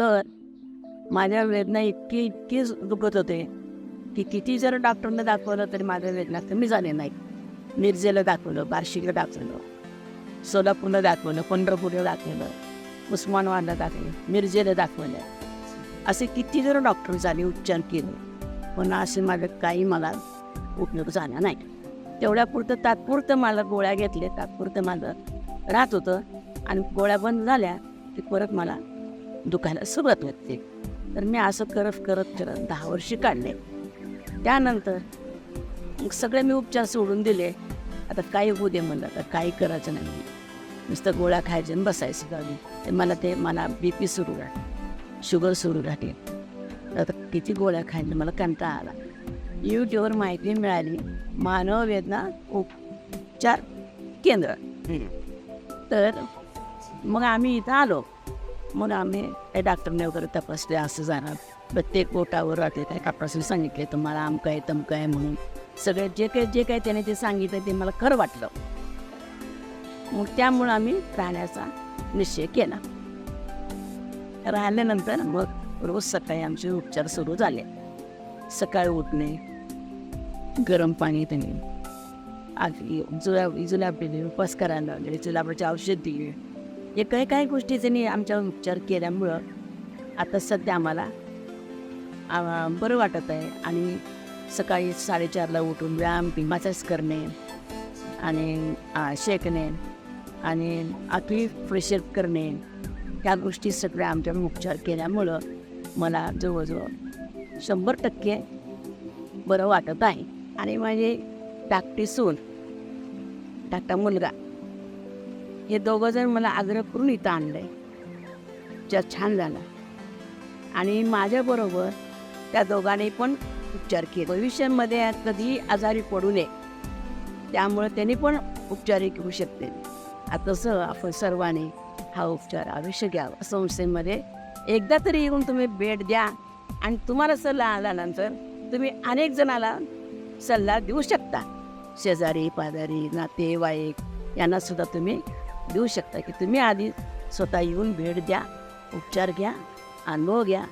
तर माझ्या वेदना इतकी इतकी दुखत होते की किती जर डॉक्टरनं दाखवलं तरी माझ्या वेदना कमी झाले नाही मिरजेला दाखवलं बार्शीला दाखवलं सोलापूरला दाखवलं पंढरपूरला दाखवलं उस्मानाबादला दाखवलं मिरजेला दाखवलं. असे किती जर डॉक्टर झाले उपचार केले पण असे माझं काही मला उपयोग झाला नाही. तेवढ्यापुरतं तात्पुरतं मला गोळ्या घेतले तात्पुरतं माझं राहत होतं आणि गोळ्या बंद झाल्या की परत मला दुखायला सुरुवात होते. तर मी असं करत करत करत दहा वर्षे काढले. त्यानंतर मग सगळे मी उपचार सोडून दिले. आता काही होऊ दे म्हणलं आता काही करायचं नाही. नुसतं गोळ्या खायचे आणि बसायचं गावी. ते मला ते मला बी पी सुरू राहते शुगर सुरू राहते. आता किती गोळ्या खायच्या मला कंटाळा आला. यूट्यूबवर माहिती मिळाली मानव वेदना उपचार केंद्र. तर मग आम्ही इथं आलो. म्हणून आम्ही काही डॉक्टरने वगैरे तपासले असं जाणार. प्रत्येक बोटावर राहते काय डॉक्टरने सांगितले तुम्हाला आमकं आहे तमकं आहे म्हणून. सगळे जे काही जे काही त्याने ते सांगितलं ते मला खरं वाटलं. मग त्यामुळं आम्ही राहण्याचा निश्चय केला. राहिल्यानंतर मग रोज सकाळी आमचे उपचार सुरू झाले. सकाळी उठणे गरम पाणी त्यांनी आधी जुला जुलाब उपास करायला लावले जुलाबाचे औषध दिले. हे काही काही गोष्टी त्यांनी आमच्यावर उपचार केल्यामुळं आता सध्या आम्हाला बरं वाटत आहे. आणि सकाळी साडेचारला उठून व्यायाम मसाज करणे आणि शेकणे आणि आखरी फ्रेशअप करणे ह्या गोष्टी सगळ्या आमच्यावर उपचार केल्यामुळं मला जवळजवळ शंभर टक्के बरं वाटत आहे. आणि माझे धाकटी सून धाकटा मुलगा हे दोघं जण मला आग्रह करून इथं आणलं आहे ज्या छान झाला. आणि माझ्याबरोबर त्या दोघांनी पण उपचार केले. भविष्यामध्ये कधीही आजारी पडू नये त्यामुळे त्यांनी पण उपचार घेऊ शकते तसं आपण सर्वांनी हा उपचार आयुष्य घ्यावा. संस्थेमध्ये एकदा तरी येऊन तुम्ही भेट द्या आणि तुम्हाला सल्ला आल्यानंतर तुम्ही अनेक जणाला सल्ला देऊ शकता. शेजारी पाजारी नातेवाईक यांना सुद्धा तुम्ही देऊ शकता की तुम्ही आधी स्वतः येऊन भेट द्या उपचार घ्या अनुभव घ्या.